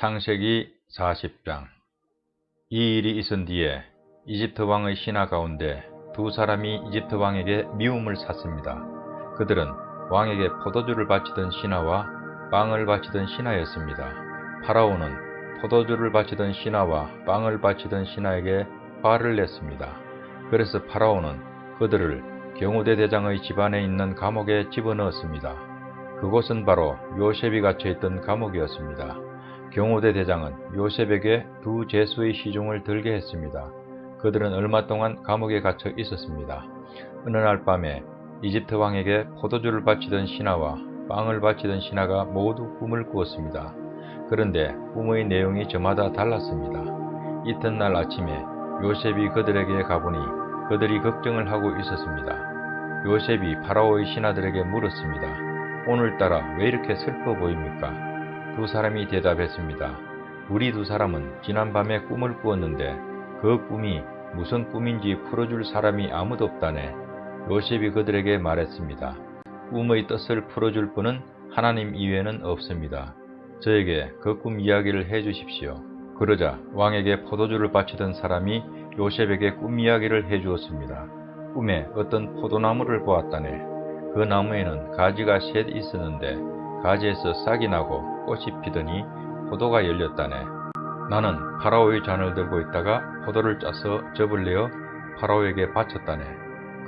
창세기 40장 이 일이 있은 뒤에 이집트 왕의 신하 가운데 두 사람이 이집트 왕에게 미움을 샀습니다. 그들은 왕에게 포도주를 바치던 신하와 빵을 바치던 신하였습니다. 파라오는 포도주를 바치던 신하와 빵을 바치던 신하에게 화를 냈습니다. 그래서 파라오는 그들을 경호대 대장의 집안에 있는 감옥에 집어넣었습니다. 그곳은 바로 요셉이 갇혀있던 감옥이었습니다. 경호대 대장은 요셉에게 두 제수의 시중을 들게 했습니다. 그들은 얼마 동안 감옥에 갇혀 있었습니다. 어느 날 밤에 이집트 왕에게 포도주를 바치던 신하와 빵을 바치던 신하가 모두 꿈을 꾸었습니다. 그런데 꿈의 내용이 저마다 달랐습니다. 이튿날 아침에 요셉이 그들에게 가보니 그들이 걱정을 하고 있었습니다. 요셉이 파라오의 신하들에게 물었습니다. 오늘따라 왜 이렇게 슬퍼 보입니까? 두 사람이 대답했습니다. 우리 두 사람은 지난밤에 꿈을 꾸었는데 그 꿈이 무슨 꿈인지 풀어줄 사람이 아무도 없다네. 요셉이 그들에게 말했습니다. 꿈의 뜻을 풀어줄 분은 하나님 이외에는 없습니다. 저에게 그 꿈 이야기를 해 주십시오. 그러자 왕에게 포도주를 바치던 사람이 요셉에게 꿈 이야기를 해 주었습니다. 꿈에 어떤 포도나무를 보았다네. 그 나무에는 가지가 셋 있었는데 가지에서 싹이 나고 꽃이 피더니 포도가 열렸다네. 나는 파라오의 잔을 들고 있다가 포도를 짜서 즙을 내어 파라오에게 바쳤다네.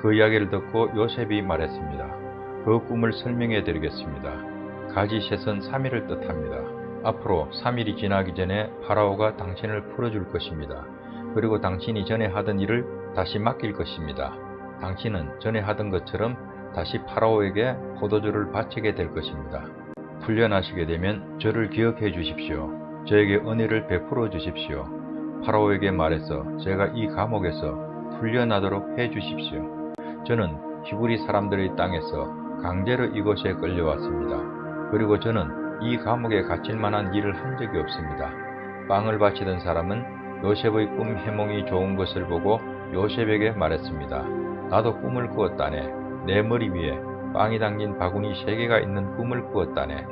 그 이야기를 듣고 요셉이 말했습니다. 그 꿈을 설명해 드리겠습니다. 가지 셋은 3일을 뜻합니다. 앞으로 3일이 지나기 전에 파라오가 당신을 풀어줄 것입니다. 그리고 당신이 전에 하던 일을 다시 맡길 것입니다. 당신은 전에 하던 것처럼 다시 파라오에게 포도주를 바치게 될 것입니다. 풀려나시게 되면 저를 기억해 주십시오. 저에게 은혜를 베풀어 주십시오. 파라오에게 말해서 제가 이 감옥에서 풀려나도록 해 주십시오. 저는 히브리 사람들의 땅에서 강제로 이곳에 끌려왔습니다. 그리고 저는 이 감옥에 갇힐 만한 일을 한 적이 없습니다. 빵을 바치던 사람은 요셉의 꿈 해몽이 좋은 것을 보고 요셉에게 말했습니다. 나도 꿈을 꾸었다네. 내 머리 위에 빵이 담긴 바구니 세 개가 있는 꿈을 꾸었다네.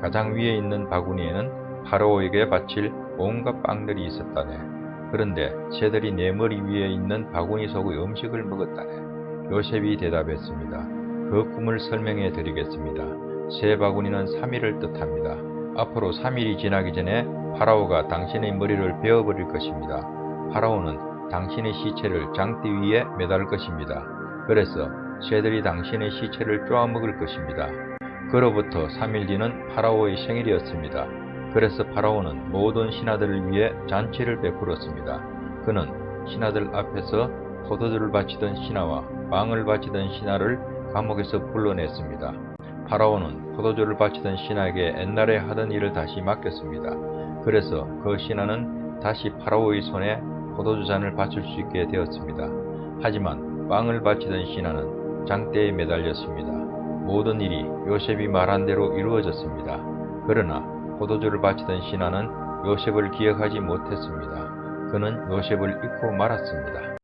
가장 위에 있는 바구니에는 파라오에게 바칠 온갖 빵들이 있었다네. 그런데 새들이 내 머리 위에 있는 바구니 속의 음식을 먹었다네. 요셉이 대답했습니다. 그 꿈을 설명해 드리겠습니다. 새 바구니는 3일을 뜻합니다. 앞으로 3일이 지나기 전에 파라오가 당신의 머리를 베어버릴 것입니다. 파라오는 당신의 시체를 장대 위에 매달 것입니다. 그래서 새들이 당신의 시체를 쪼아먹을 것입니다. 그로부터 3일 뒤는 파라오의 생일이었습니다. 그래서 파라오는 모든 신하들을 위해 잔치를 베풀었습니다. 그는 신하들 앞에서 포도주를 바치던 신하와 빵을 바치던 신하를 감옥에서 불러냈습니다. 파라오는 포도주를 바치던 신하에게 옛날에 하던 일을 다시 맡겼습니다. 그래서 그 신하는 다시 파라오의 손에 포도주 잔을 바칠 수 있게 되었습니다. 하지만 빵을 바치던 신하는 장대에 매달렸습니다. 모든 일이 요셉이 말한 대로 이루어졌습니다. 그러나 포도주를 바치던 신하는 요셉을 기억하지 못했습니다. 그는 요셉을 잊고 말았습니다.